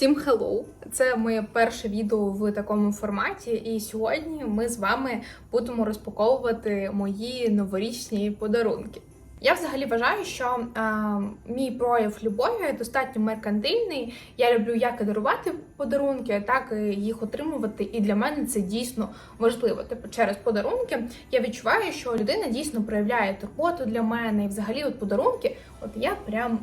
Всім hello! Це моє перше відео в такому форматі, і сьогодні ми з вами будемо розпаковувати мої новорічні подарунки. Я взагалі вважаю, що е, мій прояв любові достатньо меркантильний. Я люблю як і дарувати подарунки, так і їх отримувати. І для мене це дійсно важливо. Типу, через подарунки я відчуваю, що людина дійсно проявляє турботу для мене. І взагалі, от подарунки, от я прям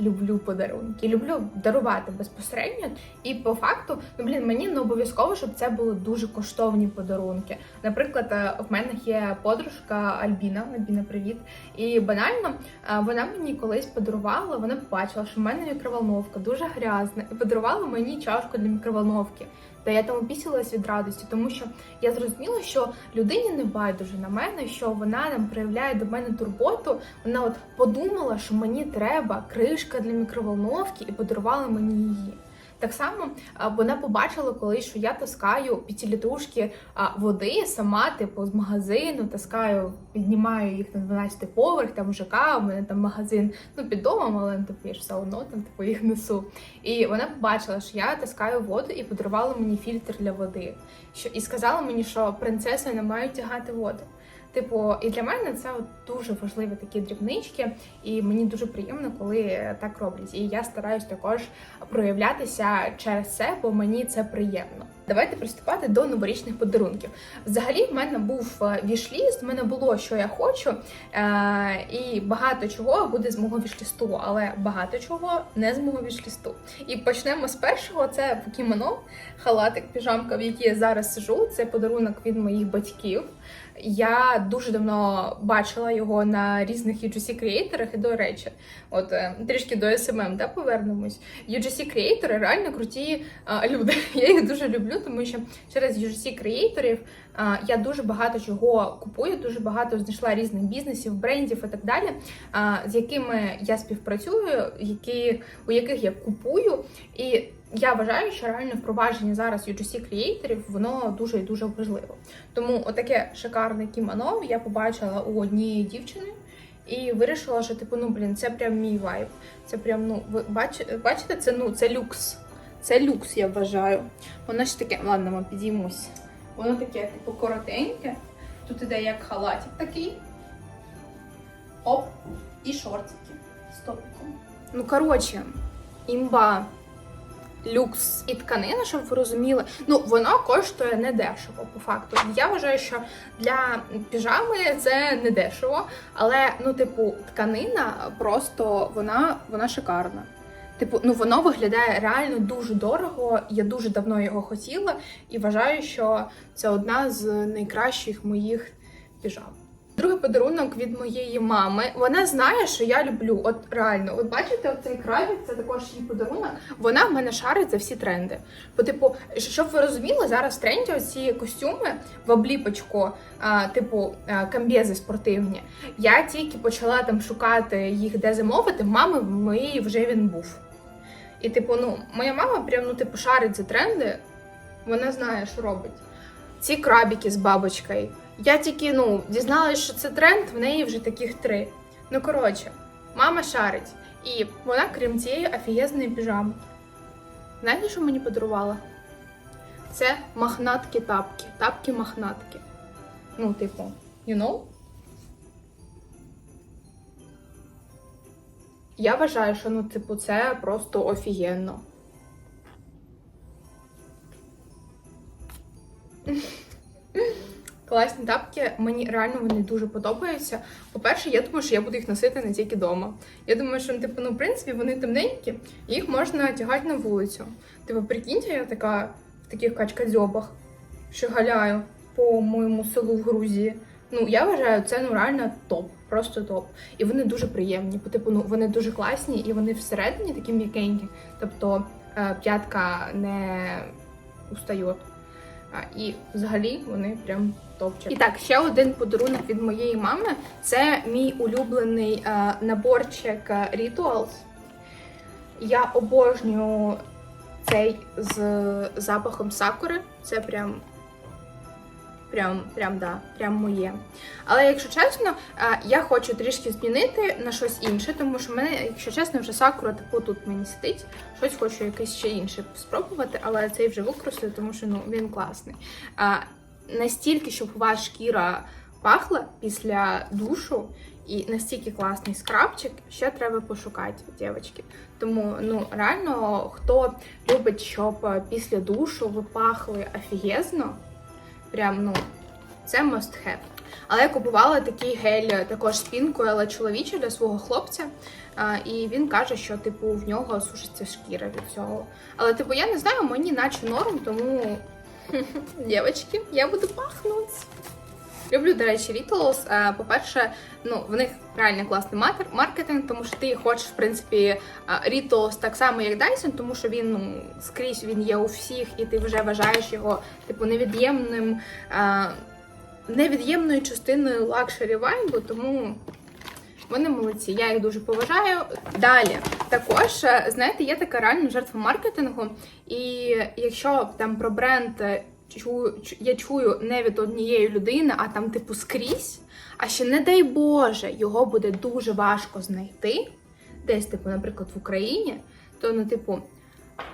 люблю подарунки, люблю дарувати безпосередньо. І по факту, ну блін, мені не обов'язково, щоб це були дуже коштовні подарунки. Наприклад, е, в мене є подружка Альбіна. Альбіна, привіт. І банально е, вона мені колись подарувала. Вона побачила, що в мене мікроволновка дуже грязна, і подарувала мені чашку для мікроволновки. Та я там опісилась від радості, тому що я зрозуміла, що людині не байдуже на мене, що вона нам проявляє до мене турботу. Вона от подумала, що мені треба кришка для мікроволновки і подарувала мені її. Так само вона побачила колись, що я таскаю п'ятилітрушки води сама, типу, з магазину, таскаю, піднімаю їх на 12 поверх, там ЖК, у мене там магазин ну, під домом, але типу, я ж все одно там типу, їх несу. І вона побачила, що я таскаю воду і подарувала мені фільтр для води. Що, і сказала мені, що принцеси не мають тягати воду. Типу, і для мене це от дуже важливі такі дрібнички, і мені дуже приємно, коли так роблять. І я стараюсь також проявлятися через це, бо мені це приємно. Давайте приступати до новорічних подарунків. Взагалі, в мене був е, вішліст, в мене було що я хочу, е- і багато чого буде з мого вішлісту, але багато чого не з мого вішлісту. І почнемо з першого: це кімоно, халатик, піжамка, в якій я зараз сижу. Це подарунок від моїх батьків. Я дуже давно бачила його на різних UGC креаторах, і до речі, от е, трішки до SMM, да, повернемось. UGC креатори реально круті а, люди. Я їх дуже люблю, тому що через UGC креаторів я дуже багато чого купую, дуже багато знайшла різних бізнесів, брендів і так далі, з якими я співпрацюю, які, у яких я купую. І я вважаю, що реально впровадження зараз UGC креаторів воно дуже і дуже важливо. Тому отаке шикарне кімоно я побачила у однієї дівчини. І вирішила, що типу, ну блін, це прям мій вайб. Це прям, ну, ви бачите, бачите, це ну це люкс. Це люкс, я вважаю. Воно ж таке, ладно, ми підіймусь. Воно таке, типу, коротеньке. Тут іде як халатик такий. Оп, і шортики з топіком. Ну, коротше, імба люкс і тканина, щоб ви розуміли. Ну, воно коштує не дешево, по факту. Я вважаю, що для піжами це не дешево, але ну, типу, тканина просто вона, вона шикарна. Типу, ну воно виглядає реально дуже дорого. Я дуже давно його хотіла і вважаю, що це одна з найкращих моїх піжам. Другий подарунок від моєї мами. Вона знає, що я люблю. От реально, от бачите, оцей крабік, це також її подарунок. Вона в мене шарить за всі тренди. Бо, типу, щоб ви розуміли, зараз в тренді оці костюми в обліпочку, а, типу а, камбєзи спортивні. Я тільки почала там шукати їх, де замовити. В мами моєї вже він був. І, типу, ну, моя мама прям ну, типу, шарить за тренди. Вона знає, що робить. Ці крабіки з бабочкою. Я тільки ну, дізналась, що це тренд, в неї вже таких три. Ну, коротше, мама шарить. І вона, крім цієї офігезної піжами. Знаєте, що мені подарувала? Це махнатки тапки. Тапки-махнатки. Ну, типу, you know? Я вважаю, що ну, типу, це просто офігенно. Класні тапки, мені реально вони дуже подобаються. По-перше, я думаю, що я буду їх носити не тільки вдома. Я думаю, що типу, ну, в принципі, вони темненькі, і їх можна тягати на вулицю. Типу, прикиньте, я така в таких качкадзьобах, що галяю по моєму селу в Грузії. Ну, я вважаю, це ну реально топ, просто топ. І вони дуже приємні. Бо, типу, ну вони дуже класні і вони всередині такі м'якенькі. Тобто е, п'ятка не устає. І взагалі вони прям топчик. І так, ще один подарунок від моєї мами. Це мій улюблений е, наборчик Rituals. Я обожнюю цей з запахом сакури. Це прям прям, прям, да, прям моє. Але якщо чесно, е, я хочу трішки змінити на щось інше, тому що в мене, якщо чесно, вже сакура типу тут мені сидить. Щось хочу якесь ще інше спробувати, але цей вже використаю, тому що ну він класний. А, настільки, щоб вас шкіра пахла після душу, і настільки класний скрабчик, ще треба пошукати, дівчатки. Тому ну реально, хто любить, щоб е, після душу ви пахли офігезно, прям ну це must have. Але я купувала такий гель е, також з але чоловічий для свого хлопця. І він каже, що типу в нього сушиться шкіра від цього. Але типу я не знаю, мені наче норм, тому дівчатки, я буду пахнути. Люблю, до речі, Rituals. Е, По-перше, ну в них реально класний маркетинг, тому що ти хочеш, в принципі, е, Rituals так само, як Dyson, тому що він ну скрізь він є у всіх, і ти вже вважаєш його типу невід'ємним, е, невід'ємною частиною лакшері вайбу, тому. Вони молодці, я їх дуже поважаю. Далі, також, знаєте, є така реально жертва маркетингу, і якщо там про бренд чую, я чую не від однієї людини, а там, типу, скрізь, а ще не дай Боже, його буде дуже важко знайти, десь, типу, наприклад, в Україні, то, ну, типу,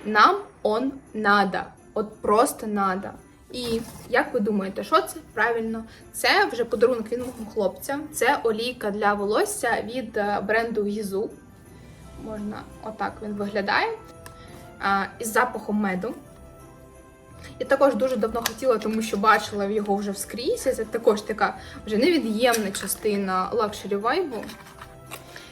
нам он надо. От просто надо. І як ви думаєте, що це? Правильно, це вже подарунок від мого хлопця. Це олійка для волосся від е, бренду Гізу. Можна отак він виглядає. Із запахом меду. Я також дуже давно хотіла, тому що бачила його вже вскрізь. Це також така вже невід'ємна частина лакшері вайбу.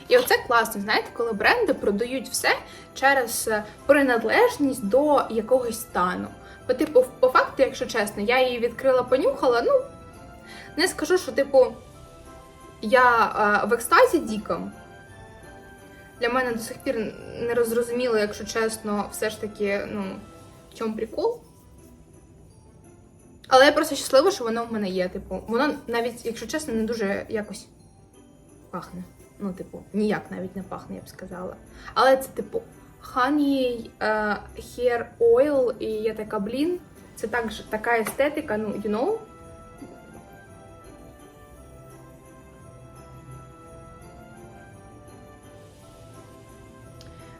І оце класно, знаєте, коли бренди продають все через е, приналежність до якогось стану. Бо, типу, по факту, якщо чесно, я її відкрила, понюхала, ну не скажу, що, типу, я е, в екстазі діком. Для мене до сих пір не розрозуміло, якщо чесно, все ж таки, ну, в чому прикол. Але я просто щаслива, що воно в мене є. Типу, воно навіть, якщо чесно, не дуже якось пахне. Ну, типу, ніяк навіть не пахне, я б сказала. Але це, типу, honey е, hair oil, і я така, блін, це так, така естетика, ну, you know.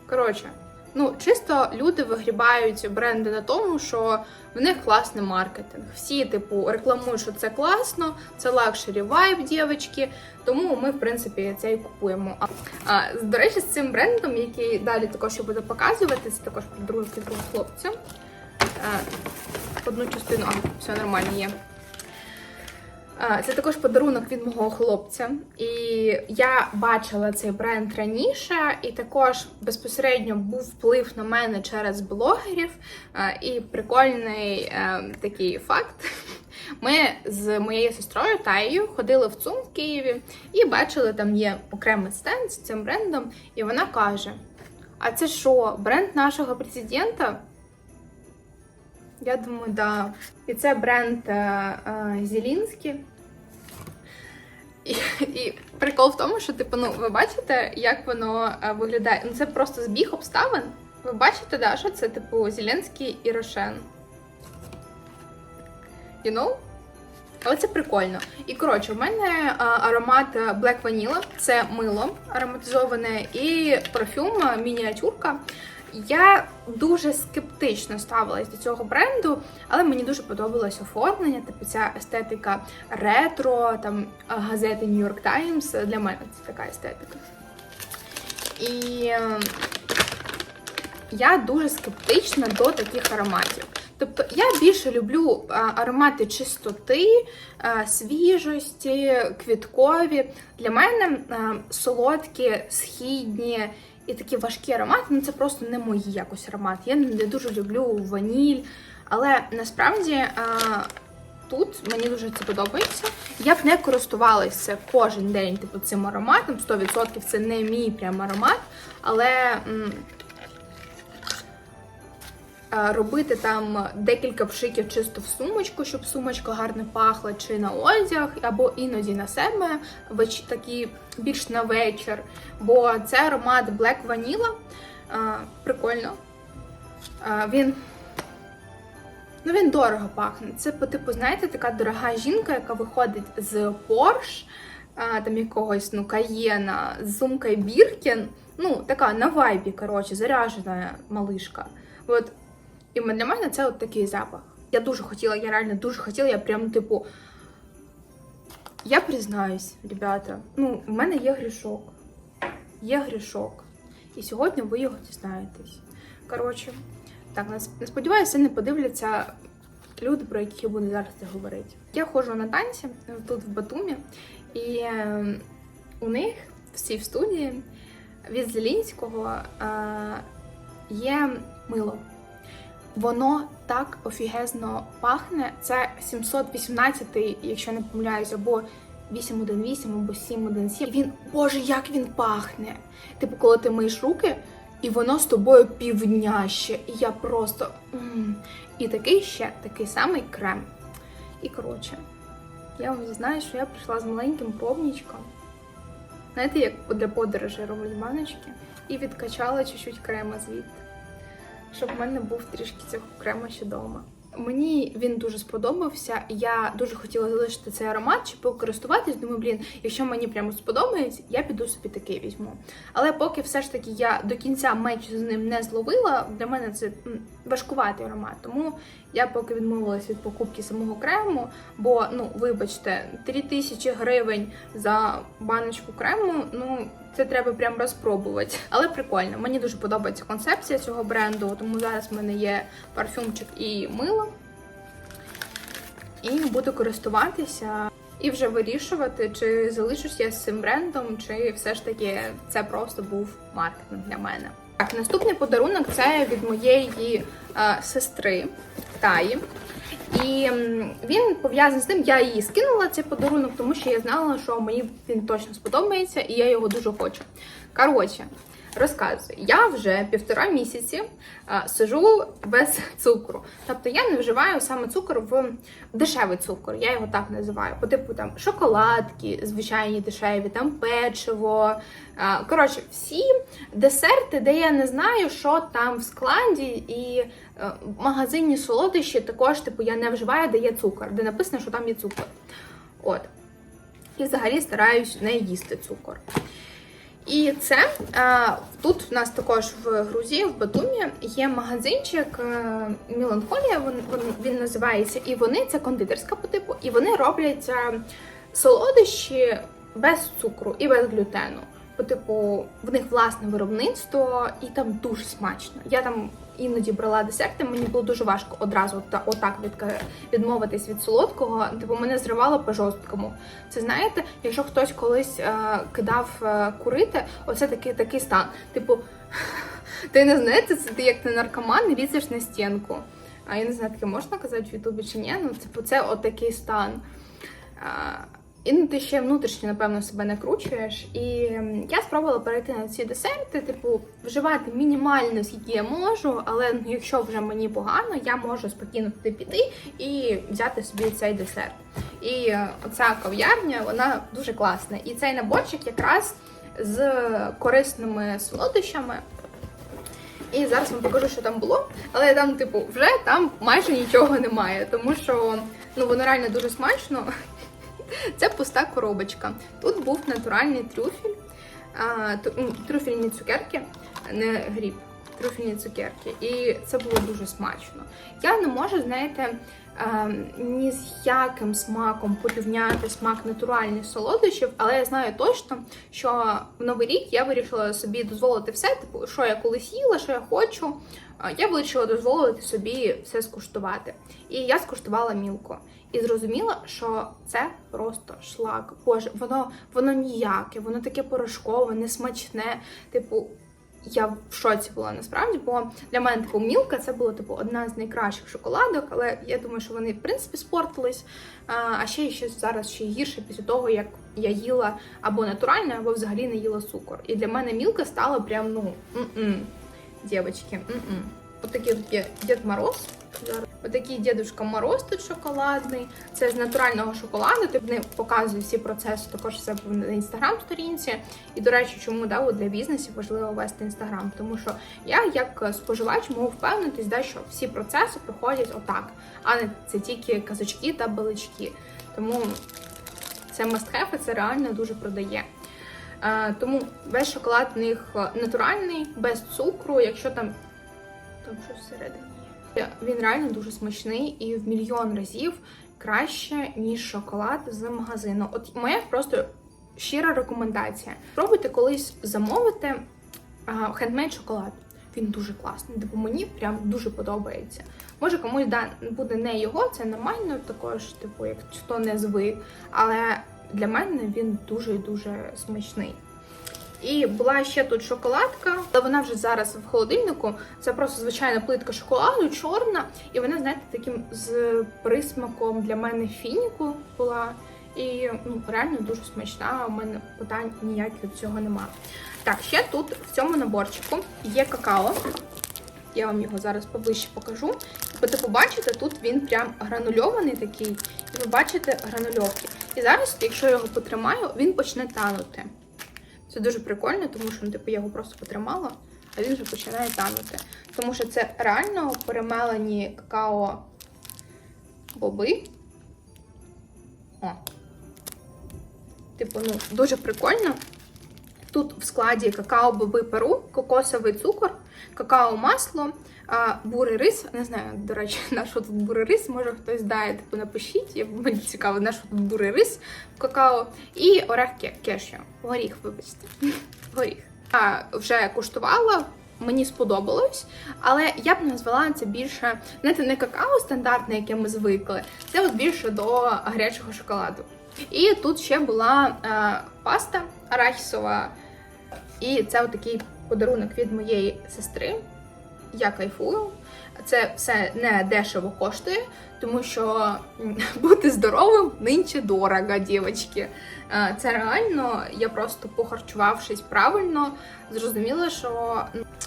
Коротше, ну, чисто люди вигрібають бренди на тому, що в них класний маркетинг. Всі, типу, рекламують, що це класно, це лакшері вайб, дівчатки. Тому ми, в принципі, це і купуємо. А, до речі, з цим брендом, який далі також я буду показувати, це також подарунок від мого хлопця. Одну частину, а, все нормально є. Це також подарунок від мого хлопця. І я бачила цей бренд раніше, і також безпосередньо був вплив на мене через блогерів. І прикольний е, такий факт. Ми з моєю сестрою Таєю ходили в ЦУМ в Києві і бачили, там є окремий стенд з цим брендом, і вона каже: А це що, бренд нашого президента? Я думаю, да. І це бренд е, е, Зелінський. І, прикол в тому, що типу, ну ви бачите, як воно е, виглядає. Ну це просто збіг обставин. Ви бачите, да, що це типу Зеленський і Рошен. You know? Але це прикольно. І коротше, в мене а, аромат Black Vanilla, це мило ароматизоване, і парфюм мініатюрка. Я дуже скептично ставилась до цього бренду, але мені дуже подобалось оформлення, типу ця естетика ретро, там газети New York Times. Для мене це така естетика. І е, я дуже скептична до таких ароматів. Тобто я більше люблю аромати чистоти, свіжості, квіткові. Для мене солодкі, східні і такі важкі аромати ну це просто не мої якось аромати. Я не дуже люблю ваніль, але насправді. А, Тут мені дуже це подобається. Я б не користувалася кожен день типу, цим ароматом. 100% це не мій прям аромат, але м, робити там декілька пшиків чисто в сумочку, щоб сумочка гарно пахла, чи на одяг, або іноді на себе, такі більш на вечір. Бо це аромат Black Vanilla. А, прикольно. А, він Ну він дорого пахне. Це по типу, знаєте, така дорога жінка, яка виходить з Порш, там якогось ну, Каєна, з сумкою Біркін. Ну, така на вайбі, коротше, заряжена малишка. От. І для мене це от такий запах. Я дуже хотіла, я реально дуже хотіла, я прям, типу. Я признаюсь, ребята, ну, в мене є грішок. Є грішок. І сьогодні ви його дізнаєтесь. Коротше, так, не сподіваюся, не подивляться люди, про яких я буду зараз це говорити. Я ходжу на танці тут в Батумі, і е, у них всі в студії від Зелінського е, є мило. Воно так офігезно пахне. Це 718, якщо не помиляюсь, або 818, або 717. І Він, боже, як він пахне! Типу, коли ти миєш руки, і воно з тобою півдня ще. І я просто. м. І такий ще такий самий крем. І коротше, я вам зізнаю, що я прийшла з маленьким пробничком. Знаєте, як для подорожі роблять баночки, і відкачала чуть-чуть крема звідти щоб в мене був трішки цього крема ще вдома. Мені він дуже сподобався. Я дуже хотіла залишити цей аромат, щоб покористуватись. Думаю, блін, якщо мені прямо сподобається, я піду собі такий візьму. Але поки все ж таки я до кінця меч з ним не зловила, для мене це важкуватий аромат. Тому я поки відмовилась від покупки самого крему, бо ну, вибачте, 3000 гривень за баночку крему, ну. Це треба прям розпробувати. Але прикольно. Мені дуже подобається концепція цього бренду, тому зараз в мене є парфюмчик і мило. І буду користуватися і вже вирішувати, чи залишусь я з цим брендом, чи все ж таки це просто був маркетинг для мене. Так, наступний подарунок це від моєї е, сестри Таї. І він пов'язаний з тим, я її скинула цей подарунок, тому що я знала, що мені він точно сподобається, і я його дуже хочу. Коротше, розказую, я вже півтора місяці а, сижу без цукру. Тобто я не вживаю саме цукор в дешевий цукор, я його так називаю. По типу там шоколадки, звичайні дешеві, там печиво. А, коротше, всі десерти, де я не знаю, що там в складі, і е, магазинні солодощі також, типу, я не вживаю, де є цукор, де написано, що там є цукор. От. І взагалі стараюсь не їсти цукор. І це е, тут в нас також в Грузії, в Батумі, є магазинчик е, Міланхолія, він, він, називається, і вони це кондитерська по типу, і вони роблять е, солодощі без цукру і без глютену. По типу, в них власне виробництво, і там дуже смачно. Я там іноді брала десерти, мені було дуже важко одразу от- отак відка- відмовитись від солодкого. Типу, мене зривало по жорсткому. Це знаєте, якщо хтось колись е, кидав е, курити, оце такий такий стан. Типу, ти не знаєте, це ти як ти наркоман лізеш на стінку. А я не знаю, таке можна казати в Ютубі чи ні. Ну, типу, це от стан. А, і ти ще внутрішньо, напевно, себе накручуєш. І я спробувала перейти на ці десерти, типу, вживати мінімально, скільки я можу, але ну, якщо вже мені погано, я можу спокійно туди піти і взяти собі цей десерт. І е, оця кав'ярня, вона дуже класна. І цей наборчик якраз з корисними солодощами. І зараз вам покажу, що там було. Але там, типу, вже там майже нічого немає, тому що ну воно реально дуже смачно. Це пуста коробочка. Тут був натуральний трюфель, трюфельні цукерки, не гріб, трюфельні цукерки. І це було дуже смачно. Я не можу, знаєте, ні з яким смаком порівняти смак натуральних солодощів, але я знаю точно, що в новий рік я вирішила собі дозволити все, типу, що я колись їла, що я хочу. Я вирішила дозволити собі все скуштувати. І я скуштувала мілко. І зрозуміла, що це просто шлак. Боже, воно воно ніяке, воно таке порошкове, несмачне. Типу, я в шоці була насправді, бо для мене типу мілка це було типу одна з найкращих шоколадок, але я думаю, що вони в принципі спортились. А, ще щось зараз ще гірше після того, як я їла або натуральне, або взагалі не їла цукор. І для мене мілка стала прям ну м-м, дівчатки, м-м. От такий от є Дід Мороз. Отакий дідушка Мороз тут шоколадний. Це з натурального шоколаду. Ти не показую всі процеси, також все на інстаграм-сторінці. І до речі, чому да, от для бізнесів важливо вести інстаграм? Тому що я, як споживач, можу впевнитись, да, що всі процеси проходять отак, а не це тільки казочки та балички. Тому це і це реально дуже продає. Е, тому весь шоколад в них натуральний, без цукру, якщо там, там щось всередині є. Він реально дуже смачний і в мільйон разів краще, ніж шоколад з магазину. От моя просто щира рекомендація. Спробуйте колись замовити хендмейд шоколад. Він дуже класний. Типу мені прям дуже подобається. Може комусь да, буде не його, це нормально, також, типу, як хто не звик. Але для мене він дуже і дуже смачний. І була ще тут шоколадка, але вона вже зараз в холодильнику. Це просто звичайна плитка шоколаду, чорна. І вона, знаєте, таким з присмаком для мене фініку була. І ну, реально дуже смачна. У мене питань ніяких від цього немає. Так, ще тут в цьому наборчику є какао. Я вам його зараз поближче покажу. І ти побачите, тут він прям гранульований такий, і ви бачите гранульовки. І зараз, якщо я його потримаю, він почне танути. Це дуже прикольно, тому що ну, типу, я його просто потримала, а він вже починає танути. Тому що це реально перемелені какао боби. О. Типу, ну, дуже прикольно. Тут в складі какао-боби перу, кокосовий цукор, какао-масло, бурий рис. Не знаю, до речі, на що тут бурий рис, може хтось знає, типу напишіть, мені цікаво, на що тут бурий рис в какао. І орех ке- кешю. Горіх, вибачте. Горіх. А, вже куштувала. Мені сподобалось, але я б назвала це більше, знаєте, не какао стандартне, яке ми звикли, це от більше до гарячого шоколаду. І тут ще була е, паста арахісова, і це такий подарунок від моєї сестри. Я кайфую. Це все не дешево коштує, тому що бути здоровим нинче дорого, дівчатки. Е, Це реально, я просто похарчувавшись правильно, зрозуміла, що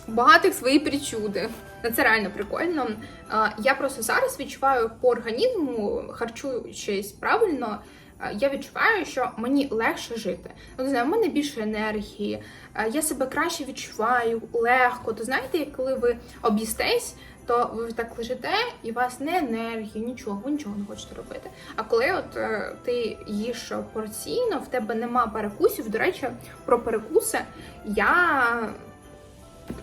багатих свої причуди. Ну, Це реально прикольно. Е, Я просто зараз відчуваю по організму, харчуючись правильно, е, я відчуваю, що мені легше жити. Ну, знаю, в мене більше енергії, е, я себе краще відчуваю, легко. То знаєте, коли ви об'їстесь, то ви так лежите, і у вас не енергії, нічого, ви нічого не хочете робити. А коли от е, ти їш порційно, в тебе нема перекусів. До речі, про перекуси я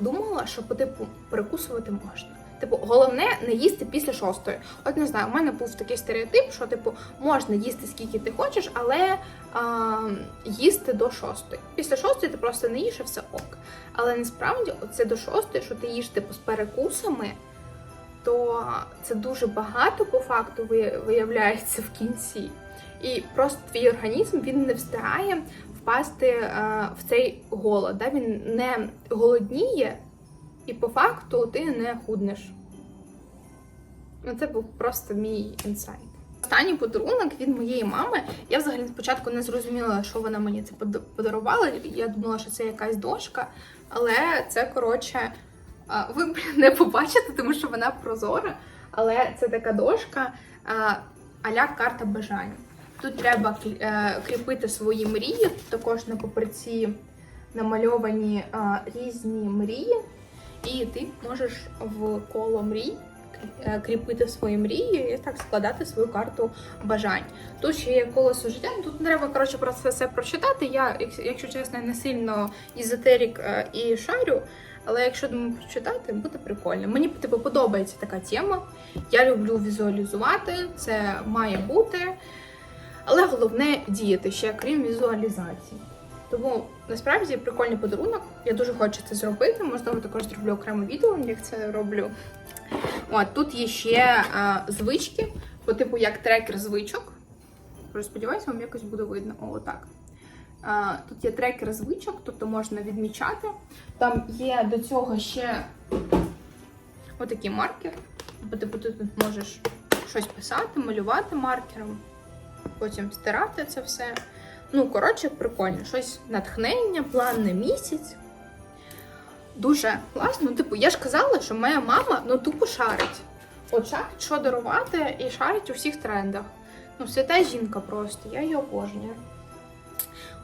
думала, що по типу перекусувати можна. Типу, головне не їсти після шостої. От не знаю, у мене був такий стереотип, що типу можна їсти скільки ти хочеш, але а, їсти до шостої. Після шостої ти просто не їш і все ок. Але насправді, це до шостої, що ти їш типу з перекусами, то це дуже багато по факту виявляється в кінці. І просто твій організм він не встигає впасти е, в цей голод. Да? Він не голодніє, і по факту ти не худнеш. Ну, це був просто мій інсайт. Останній подарунок від моєї мами. Я взагалі спочатку не зрозуміла, що вона мені це подарувала. Я думала, що це якась дошка, але це коротше. Ви не побачите, тому що вона прозора. Але це така дошка а-ля карта бажань. Тут треба е, кріпити свої мрії. Також на папірці намальовані різні мрії, і ти можеш в коло мрій е, кріпити свої мрії і так складати свою карту бажань. Тут ще є колесо життя. Тут треба коротше про це все прочитати. Я, якщо чесно, не сильно ізотерік е, і шарю. Але якщо думаю прочитати, буде прикольно. Мені типу подобається така тема. Я люблю візуалізувати, це має бути. Але головне діяти ще крім візуалізації. Тому насправді прикольний подарунок. Я дуже хочу це зробити. Можливо, також зроблю окреме відео, як це роблю. От тут є ще а, звички, по типу як трекер звичок. Сподіваюся, вам якось буде видно. О, отак. А, тут є трекер звичок, тобто можна відмічати. Там є до цього ще отакий маркер. Бо типу ти тут можеш щось писати, малювати маркером, потім стирати це все. Ну, коротше, прикольно. Щось натхнення, план на місяць. Дуже класно. Ну, типу, я ж казала, що моя мама ну тупо шарить. От шарить, що дарувати, і шарить у всіх трендах. Ну, свята жінка просто, я її обожнюю.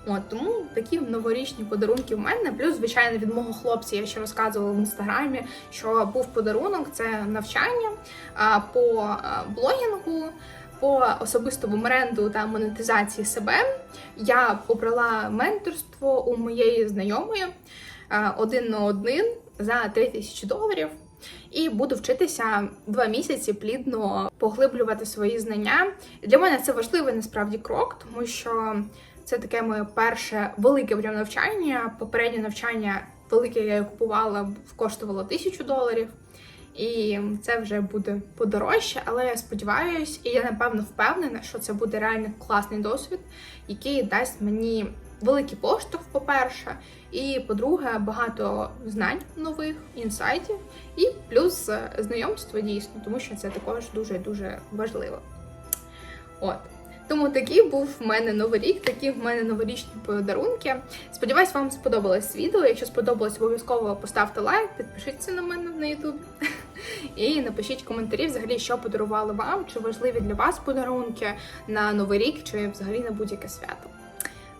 От тому такі новорічні подарунки в мене. Плюс, звичайно, від мого хлопця я ще розказувала в інстаграмі, що був подарунок це навчання по блогінгу, по особистому бренду та монетизації себе. Я обрала менторство у моєї знайомої один на один за 3 тисячі доларів. І буду вчитися два місяці плідно поглиблювати свої знання. Для мене це важливий насправді крок, тому що це таке моє перше велике прям навчання. Попереднє навчання велике я купувала, коштувало тисячу доларів. І це вже буде подорожче, але я сподіваюся, і я напевно впевнена, що це буде реально класний досвід, який дасть мені великий поштовх, по-перше, і по-друге, багато знань нових, інсайтів, і плюс знайомство дійсно, тому що це також дуже дуже важливо. От. Тому такий був в мене новий рік, такі в мене новорічні подарунки. Сподіваюсь, вам сподобалось відео. Якщо сподобалось, обов'язково поставте лайк, підпишіться на мене на YouTube і напишіть коментарі, взагалі, що подарували вам, чи важливі для вас подарунки на новий рік, чи взагалі на будь-яке свято.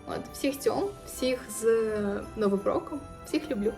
От, всіх цьому, всіх з Новим роком, всіх люблю.